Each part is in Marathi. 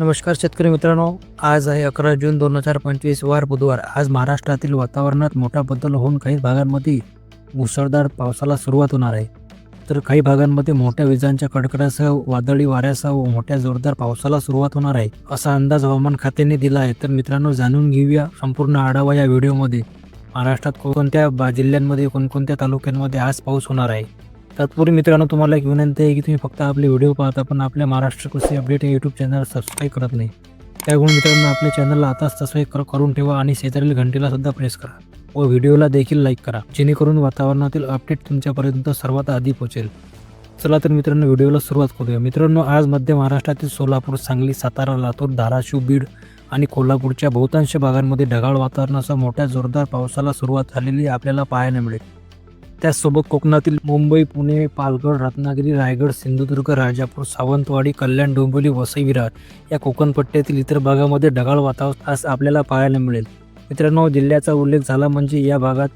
नमस्कार शेतकरी मित्रांनो आज आहे अकरा जून दोन हजार पंचवीस वार बुधवार. आज महाराष्ट्रातील वातावरणात मोठा बदल होऊन काही भागांमध्ये मुसळधार पावसाला सुरुवात होणार आहे. तर काही भागांमध्ये मोठ्या विजांच्या कडकडासह वादळी वाऱ्यासह मोठ्या जोरदार पावसाला सुरुवात होणार आहे. असा अंदाज हवामान खात्याने दिला आहे. तर मित्रांनो जाणून घेऊया संपूर्ण आढावा या व्हिडिओमध्ये. महाराष्ट्रात कोणकोणत्या बा- जिल्ह्यांमध्ये कोणकोणत्या तालुक्यांमध्ये आज पाऊस होणार आहे? तत्पूर्वी मित्रांनो तुम्हाला एक विनंती आहे की तुम्ही फक्त आपले व्हिडिओ पाहता पण आपल्या महाराष्ट्र कृषी अपडेट या यूट्यूब चॅनल सबस्क्राईब करत नाही. त्यामुळे मित्रांनो आपल्या चॅनलला आताच सबस्क्राईब कर करून ठेवा आणि शेजारील घंटेला सुद्धा प्रेस करा. व व्हिडिओला देखील लाईक करा जेणेकरून वातावरणातील अपडेट तुमच्यापर्यंत सर्वात आधी पोहोचेल. चला तर मित्रांनो व्हिडिओला सुरुवात करूया. मित्रांनो आज मध्य महाराष्ट्रातील सोलापूर सांगली सातारा लातूर धाराशिव बीड आणि कोल्हापूरच्या बहुतांश भागांमध्ये ढगाळ वातावरणासह मोठ्या जोरदार पावसाला सुरुवात झालेली आपल्याला पाहायला मिळेल. त्याचसोबत कोकणातील मुंबई पुणे पालघर रत्नागिरी रायगड सिंधुदुर्ग राजापूर सावंतवाडी कल्याण डोंबिवली वसई विरार या कोकण पट्ट्यातील इतर भागामध्ये ढगाळ वातावरण आज आपल्याला पाहायला मिळेल. मित्रांनो जिल्ह्याचा उल्लेख झाला म्हणजे या भागात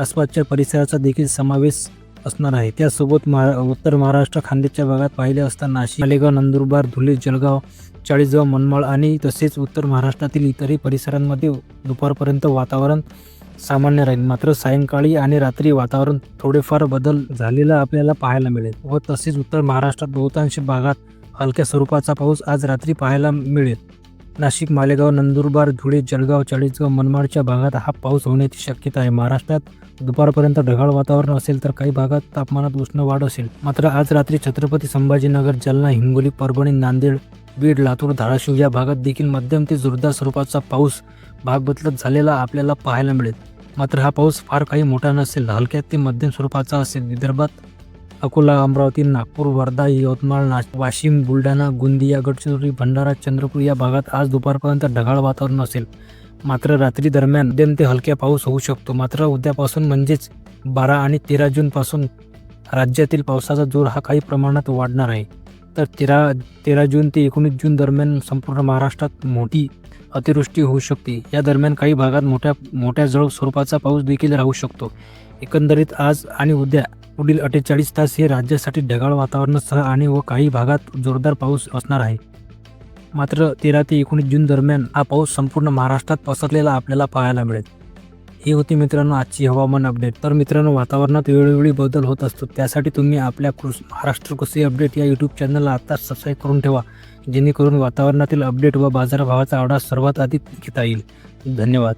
आसपासच्या परिसराचा देखील समावेश असणार आहे. त्यासोबत महा उत्तर महाराष्ट्र खानदेशच्या भागात पाहिले असता नाशिक मालेगाव नंदुरबार धुळे जळगाव चाळीसगाव मनमाळ आणि तसेच उत्तर महाराष्ट्रातील इतरही परिसरांमध्ये दुपारपर्यंत वातावरण सामान्य राहील. मात्र सायंकाळी आणि रात्री वातावरण थोडेफार बदल झालेला आपल्याला पाहायला मिळेल व तसेच उत्तर महाराष्ट्रात बहुतांश भागात हलक्या स्वरूपाचा पाऊस आज रात्री पाहायला मिळेल. नाशिक मालेगाव नंदुरबार धुळे जळगाव चाळीसगाव मनमाडच्या भागात हा पाऊस होण्याची शक्यता आहे. महाराष्ट्रात दुपारपर्यंत ढगाळ वातावरण असेल तर काही भागात तापमानात उष्ण वाढ असेल. मात्र आज रात्री छत्रपती संभाजीनगर जालना हिंगोली परभणी नांदेड बीड लातूर धाराशिव या भागात देखील मध्यम ते जोरदार स्वरूपाचा पाऊस भाग बदलत झालेला आपल्याला पाहायला मिळेल. मात्र हा पाऊस फार काही मोठा नसेल हलक्यात ते मध्यम स्वरूपाचा असेल. विदर्भात अकोला अमरावती नागपूर वर्धा यवतमाळ नाश वाशिम बुलढाणा गोंदिया गडचिरोली भंडारा चंद्रपूर या भागात आज दुपारपर्यंत ढगाळ वातावरण असेल. मात्र रात्री दरम्यान मध्यम ते हलक्या पाऊस होऊ शकतो. मात्र उद्यापासून म्हणजेच बारा आणि तेरा जूनपासून राज्यातील पावसाचा जोर हा काही प्रमाणात वाढणार आहे. तर तेरा तेरा जून ते एकोणीस जून दरम्यान संपूर्ण महाराष्ट्रात मोठी अतिवृष्टी होऊ शकते. या दरम्यान काही भागात मोठ्या मोठ्या जळ स्वरूपाचा पाऊस देखील राहू शकतो. एकंदरीत आज आणि उद्या पुढील अठ्ठेचाळीस तास हे राज्यासाठी ढगाळ वातावरणासह आणि व काही भागात जोरदार पाऊस असणार आहे. मात्र तेरा ते एकोणीस जून दरम्यान हा पाऊस संपूर्ण महाराष्ट्रात पसरलेला आपल्याला पाहायला मिळेल. ही होती मित्रांनो आजची हवामान अपडेट तर मित्रांनो वातावरणात वेळोवेळी बदल होत असतो त्यासाठी तुम्ही आपल्या कृषी महाराष्ट्र कृषी अपडेट या यूट्यूब चॅनलला आत्ताच सबस्क्राईब करून ठेवा. जेणेकरून वातावरणातील अपडेट व बाजारभावाचा आढावा सर्वात आधी घेता येईल. धन्यवाद.